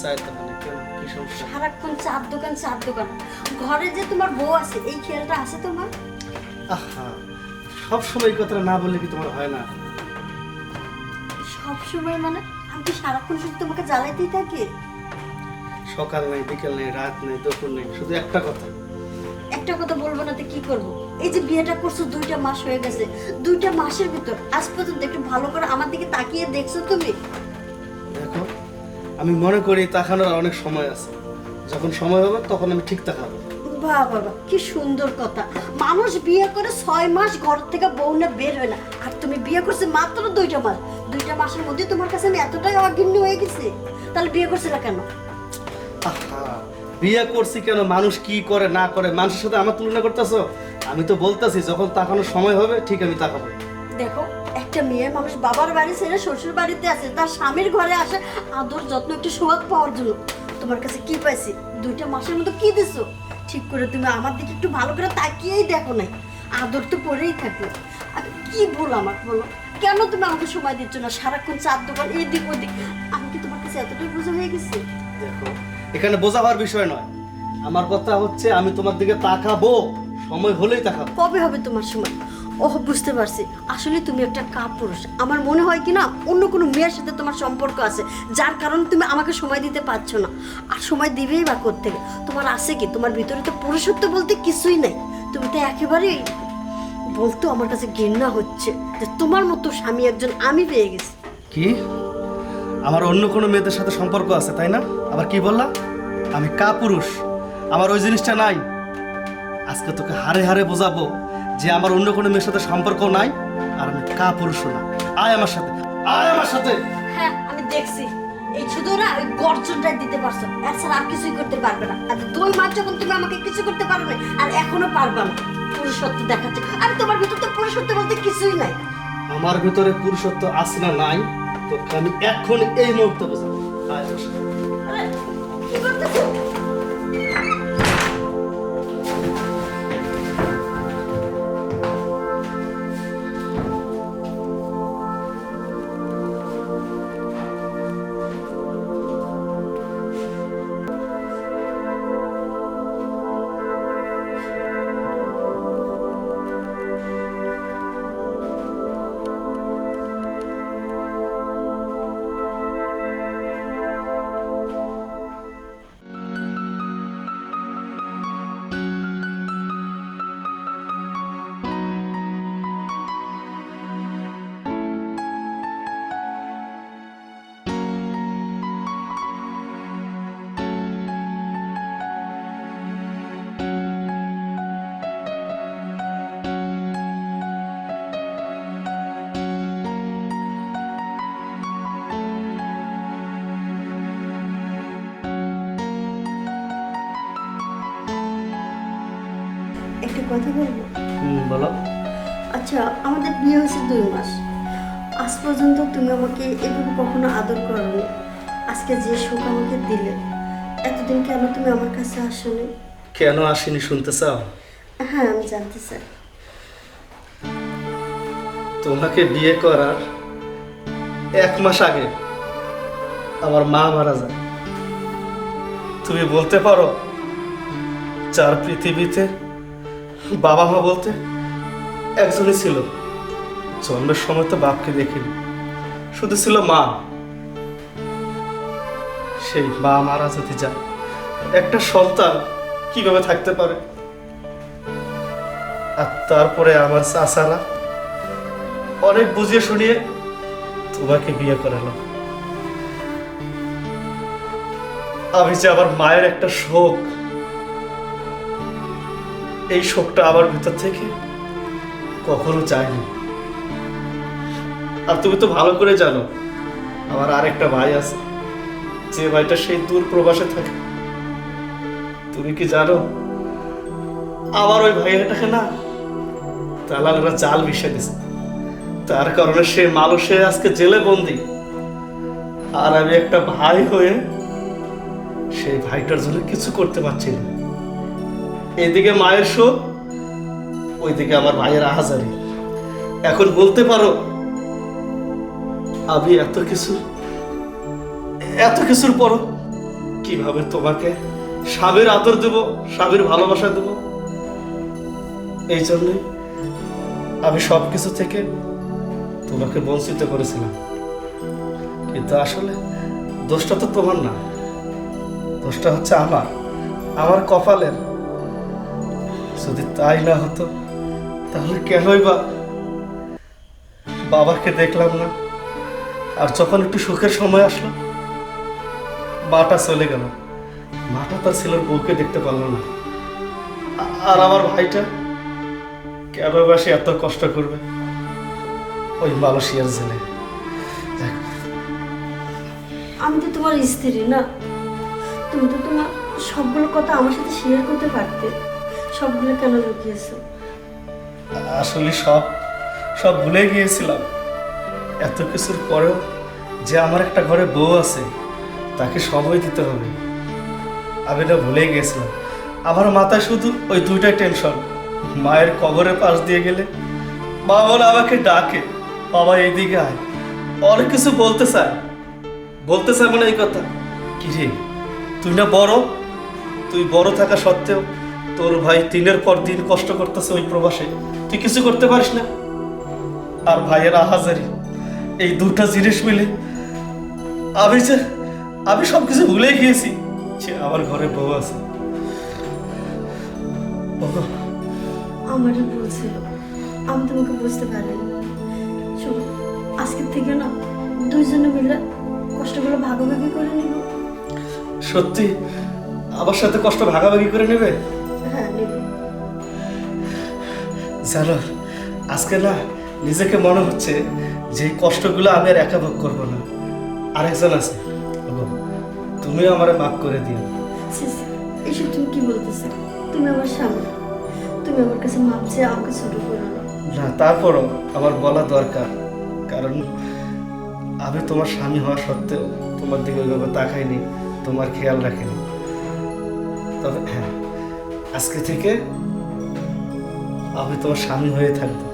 চায়ের দোকানে কেন কি সমস্যা? সারাক্ষণ চার দোকান চার দোকান। ঘরে যে তোমার বউ আছে এই খেয়ালটা আছে তোমার? আহা সব সময় কথাটা না বললে কি তোমার হয় না? সব সময় মানে আমি কি সারাক্ষণ শুধু তোমাকে জ্বালাইতেই থাকি? সকাল নেই বিকেল নেই রাত নেই দুপুর নেই শুধু একটা কথা। একটা কথা বলব না তো কি করব? এই যে বিয়েটা করছ দুইটা মাস হয়ে গেছে। দুইটা মাসের ভিতর আজ পর্যন্ত একটু ভালো করে আমার দিকে তাকিয়ে দেখছ তুমি? আমি মনে করি তাকানোর অনেক সময় আছে। যখন সময় হবে তখন আমি ঠিক তাকাবো। বাহ বাবা কি সুন্দর কথা। মানুষ বিয়ে করে ছয় মাস ঘর থেকে বউ না বের হয় না। আর তুমি বিয়ে করছে মাত্র দুইটা মাস। দুইটা মাসের মধ্যে তোমার কাছে আমি এতটাই অগিন্ন হয়ে গেছি। তাহলে বিয়ে করছিল কেন? বিয়ে করছি কেন? মানুষ কি করে না করে? মানুষের সাথে আমার তুলনা করতেছো? আমি তো বলতাছি যখন তাকানোর সময় হবে ঠিক আমি তাকাবো। দেখো একটা মেয়ে মানুষ বাবার বাড়ি ছেড়ে শ্বশুর বাড়িতে আছে তার স্বামীর ঘরে আসে আদর যত্ন একটু সোহাগ পাওয়ার জন্য। তোমার কাছে কি পাইছি? দুইটা মাসের মতো কি দিছো? ঠিক করে তুমি আমার দিকে একটু ভালো করে তাকিয়েই দেখো নাই। আদর তো পরেই থাকল। আর কি ভুল আমার বলো? কেন তুমি আমাকে সময় দিচ্ছ না? সারাক্ষণ চার দোকান এদিক ওদিক। আমি কি তোমার কাছে এতটাই বোঝা হয়ে গেছি? দেখো এখানে বোঝাবার বিষয় নয়। আমার কথা হচ্ছে আমি তোমার দিকে তাকাবো। সময় হলেই তাকাবো। কবে হবে তোমার সময়? ওহ, বুঝতে পারছি। আসলে তুমি একটা কাপুরুষ আমার মনে হয় কি না, অন্য কোনো মেয়ের সাথে তোমার সম্পর্ক আছে, যার কারণে তুমি আমাকে সময় দিতে পারছ না। আর সময় দিবেই বা থেকে তোমার আছে কি? তোমার ভিতরে তো পুরুষত্ব বলতে কিছুই নাই। তুমি তো একেবারেই বলতো আমার কাছে ঘৃণা হচ্ছে যে তোমার মতো স্বামী একজন আমি পেয়ে গেছি। কি? আমার অন্য কোনো মেয়েদের সাথে সম্পর্ক আছে, তাই না? আবার কি বললা? আমি কা পুরুষ আমার ওই জিনিসটা নাই। আজকে তোকে হারে হারে বোঝাবো। যে আমার অন্য কোনো মেয়ের সাথে সম্পর্ক নাই আর আমি কা পুরুষ না। আয় আমার সাথে আয় আমার সাথে। হ্যাঁ আমি দেখছি। এই শুধু না ওই গর্জনটাই দিতে পারছ এর ছাড়া আর কিছুই করতে পারবে না। আর দুই মাস যখন তুমি আমাকে কিছু করতে পারবে আর এখনও পারবে না। পুরুষত্ব দেখাচ্ছে। আর তোমার ভিতর তো পুরুষত্ব বলতে কিছুই নাই। আমার ভিতরে পুরুষত্ব আছে না নাই তোকে আমি এখন এই মুহূর্তে বোঝাবো। আয় কথা বলব? হুম বলো। আচ্ছা আমাদের বিয়ে হয়েছে দুই মাস। আজ পর্যন্ত তুমি আমাকে এভাবে কখনো আদর করনি। আজকে যে সুখ আমাকে দিলে এতদিন কেন তুমি আমার কাছে আসোনি? কেন আসিনি শুনতে চাও? হ্যাঁ আমি জানতে চাই। তোমাকে বিয়ে করার এক মাস আগে আমার মা মারা যায়। তুমি বলতে পারো চার পৃথিবীতে বাবা মা বলতে একজনই ছিল। জন্মের সময় তো বাপকে দেখিনি। শুধু ছিল মা। সেই মা মারা যদি যায়, একটা সন্তান কীভাবে থাকতে পারে? আর তারপরে আমার চাচারা অনেক বুঝিয়ে শুনিয়ে তোমাকে বিয়ে করালো। আমি যে আমার মায়ের একটা শোক এই শোকটা আমার ভিতর থেকে কখনো যায়নি। আর তুমি তো ভালো করে জানো, আমার আরেকটা ভাই আছে। যে ভাইটা সেই দূর প্রবাসে থাকে। তুমি কি জানো, আমার ওই ভাইয়াটাকে না দালালরা জাল মিশে দিছে তার কারণে সে মানুষে আজকে জেলে বন্দি। আর আমি একটা ভাই হয়ে সেই ভাইটার জন্য কিছু করতে পারছি না। এদিকে মায়ের শোক ওইদিকে আমার ভাইয়ের আহাজারি। এখন বলতে পারো, আমি এত কিছু, এত কিছুর পর কীভাবে তোমাকে স্বামীর আদর দেব, স্বামীর ভালোবাসা দেব? এই জন্যই আমি সব কিছু থেকে তোমাকে বঞ্চিত করেছিলাম। কিন্তু আসলে দোষটা তো তোমার না। দোষটা হচ্ছে আমার আমার কপালের যদি তাই না হতো, তাহলে কেনই বা? বাবাকে দেখলাম না, আর যখন একটু সুখের সময় আসলো, মাটা চলে গেল। মাটা তার ছেলের বউকে দেখতে পারল না। আর আমার ভাইটা কেন বা সে এত কষ্ট করবে? ওই মালয়েশিয়ার জেলে আমি তো তোমার স্ত্রী না। তুমি তো তোমার সবগুলো কথা আমার সাথে শেয়ার করতে পারতে। সবগুলো কেন লুকিয়েছো? আসলে সব সব ভুলে গিয়েছিলাম। এত কিছুর পরেও যে আমার একটা ঘরে বউ আছে, তাকে সময় দিতে হবে। আমি না ভুলে গিয়েছিলাম। আমার মাথায় শুধু ওই দুইটাই টেনশন। মায়ের কবরের পাশ দিয়ে গেলে মা বলে আমাকে ডাকে, বাবা, এইদিকে আয়। অনেক কিছু বলতে চায়। বলতে চায় মানে এই কথা, কি রে, তুই না বড়? তুই বড় থাকা সত্ত্বেও তোর ভাই দিনের পর দিন কষ্ট করতেছে ওই প্রবাসে। তুই কিছু করতে পারিস না? আর ভাইয়ের আহাজারি এই দুটা জিনিস মিলে আমি যে আমি সব কিছু ভুলে গিয়েছি। যে আমার ঘরে বউ আছে। ওগো, আমারই ভুল ছিল। আমি তোমাকে বুঝতে পারিনি। শোনো আজকের থেকে না দুইজনে মিলে কষ্টগুলো ভাগাভাগি করে নিব। সত্যি? আমার সাথে কষ্ট ভাগাভাগি করে নেবে? জানো আজকে না নিজেকে মনে হচ্ছে যে কষ্টগুলো আমি আর একা ভোগ করব না। আরেকজন আছে। তুমিও আমারে মাফ করে দিও। এসব তুমি কি বলতেছো? তুমি আমার স্বামী। তুমি আমার কাছে মাপ চেয়ে আমাকে ছোট করো না। না তারপরও আমার বলা দরকার। কারণ আমি তোমার স্বামী হওয়া সত্ত্বেও তোমার দিকে ওইভাবে তাকাইনি তোমার খেয়াল রাখিনি। তবে হ্যাঁ আজকে থেকে আমি তোমার স্বামী হয়ে থাকব।